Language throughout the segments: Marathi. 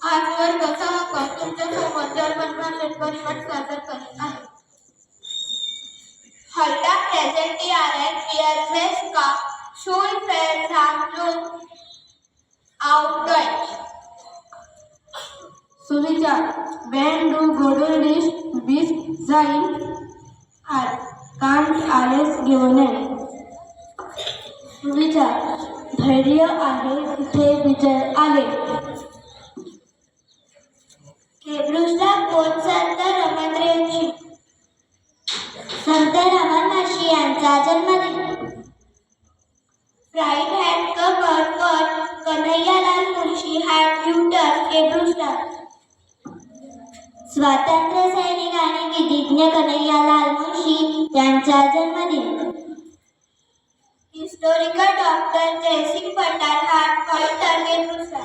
आज वर्ग सहा कॉल तुमच्यासमोर जर्मन भाषेत परिपाठ सादर करीत आहे हल्टा प्रेझेंट आर एट एस का शोल फेअर झाकलून आउट डॉइच सुविचार वेन डू गोडल डिश बीस जाईल आर कांट आलेस घेऊन सुविचार धैर्य आहे तिथे विजय आहे केब्रुसला कोण संत रमणरेवची संत रमण यांचा जन्मदिन. Right hand cover for Kanhaiyalal Mulshi हॅड ट्युटर केब्रुसला स्वातंत्र्य सैनिक आणि विधिज्ञ कन्हैयालाल मुळशी यांचा जन्मदिन. हिस्टोरिकल डॉक्टर जयसिंग पठार हार्ट फायटर केब्रुसला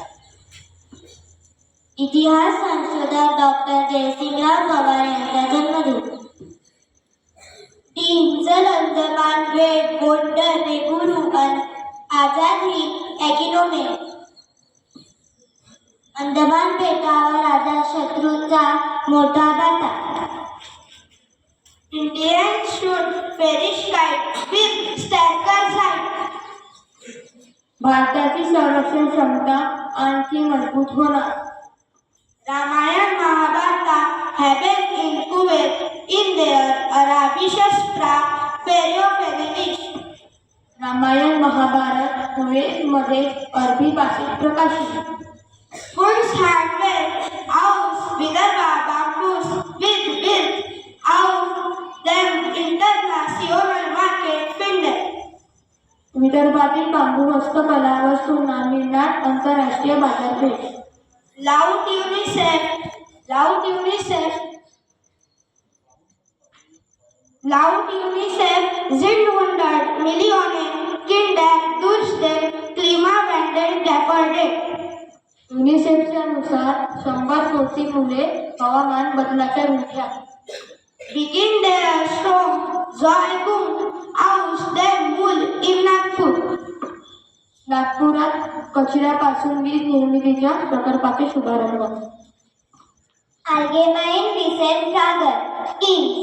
इतिहास संशोधक डॉक्टर जयसिंगराव पवार यांचा जन्मदिन. डिंचल अंदमान वेट बोंडर रेगुरू आझाद ही ॲकिनोमे अंदमान बेटावर आझाद शत्रूंचा मोठा बाटा इंडियन शूट पेरिश काय विथ स्टॅकर भारताची संरक्षण क्षमता आणखी मजबूत होणार रामायण महाभारता हॅबेन इन कुवेत इन देअर अराबी शस्त्रा फेरिओ फेमिनिस्ट रामायण महाभारत कुवेतमध्ये अरबी भाषेत प्रकाशित Fools had विदर्भातील बांबू हस्तकला वस्तूंना मिळणार आंतरराष्ट्रीय बाजारपेठ Laut UNICEF, laut UNICEF, laut UNICEF sind 100 Millionen Kinder durch den Klimawandel gefährdet. युनिसेफच्या नुसार शंभर कोटी मुले हवामान बदलाच्या विळख्यात Begin their strong Zeugung aus नागपुरात कचऱ्यापासून वीज निर्मितीच्या प्रकल्पाचे शुभारंभ Allgemein Wissensfragen. Ins.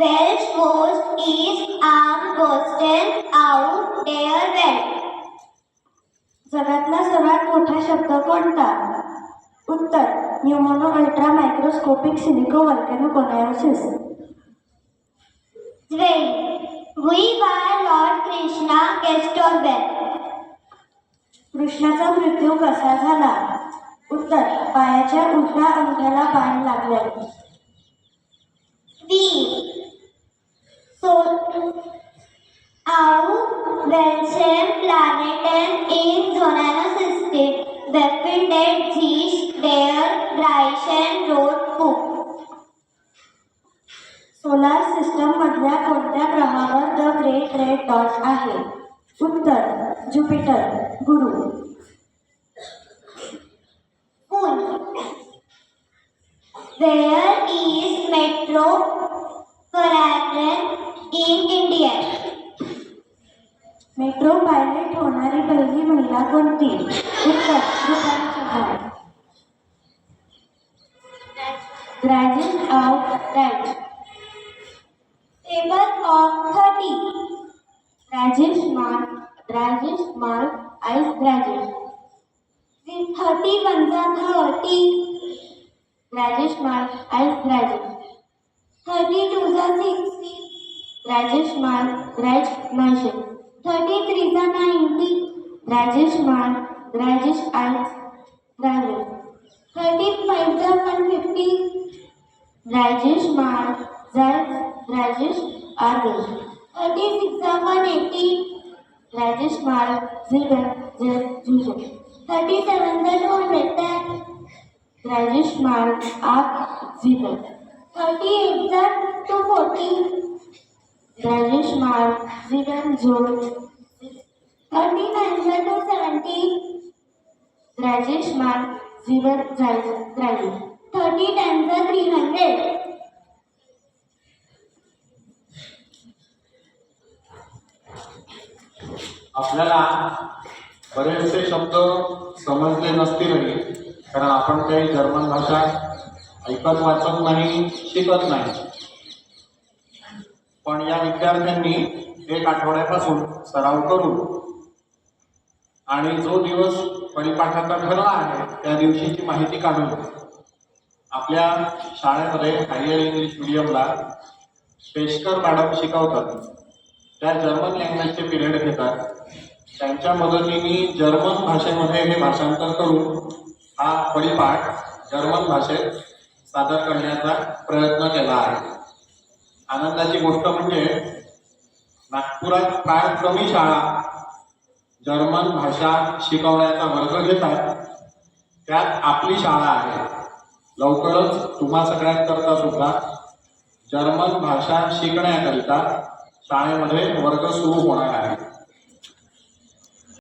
Welch Post ist am größten auf der Welt? जगातला सर्वात मोठा शब्द कोणता उत्तर pneumonoultramicroscopicsilicovolcanoconiosis Zwei. Wie war Lord Krishna gestorben? कृष्णाचा मृत्यू कसा झाला? उत्तर पायाच्या उजव्या अंगाला बाण लागल्याने Wie? इन auf welchem Planeten in Sonnensystem befindet sich der Dreichenrotbuch? Solar system मधल्या कोणत्या ग्रहावर द ग्रेट रेड डॉट आहे? उत्तर Jupiter Guru. Moon. Where is Metro Paragon in India? Metro pilot होणारी पहिली महिला कोणती? उत्तर Rupali Chavan graduate of write table of thirty Rajesh mark Rajesh mark ice graduate With 30 ones are 30. Rajesh mark ice graduate 32 are 60. Rajesh mark ग्रॅज Nashik 33 are 90. Rajesh mark Rajesh ice graduate 35 are 150. Rajesh mark जाय राजेश आदेश 36 are 180. राजेश बाळ झिरगा झर झुझो thirty seven the loan with that Rajesh बाळ आप zero thirty eight the two forty Rajesh बाळ झिरन झोर thirty nine the two seventy Rajesh Bal zero drive thirty times the three hundred आपल्याला बरेचसे शब्द समजले नसतीलही कारण आपण काही जर्मन भाषा ऐकत वाचत नाही शिकत नाही. पण या विद्यार्थ्यांनी एक आठवड्यापासून सराव करून आणि जो दिवस परिपाठाचा ठरला आहे त्या दिवशीची माहिती काढून आपल्या शाळेमध्ये हायर इंग्लिश मिडियमला पेशकर मॅडम शिकवतात. त्या जर्मन लँग्वेजचे पिरियड घेतात त्यांच्या मदतीने जर्मन भाषेमध्ये हे भाषांतर करून हा परिपाठ जर्मन भाषेत सादर करण्याचा प्रयत्न केला आहे. आनंदाची गोष्ट म्हणजे नागपुरात फार कमी शाळा जर्मन भाषा शिकवण्याचा वर्ग घेतात. त्यात आपली शाळा आहे. लवकरच तुम्हा सगळ्यांकरता सुद्धा जर्मन भाषा शिकण्याकरिता शाळेमध्ये वर्ग सुरू होणार आहे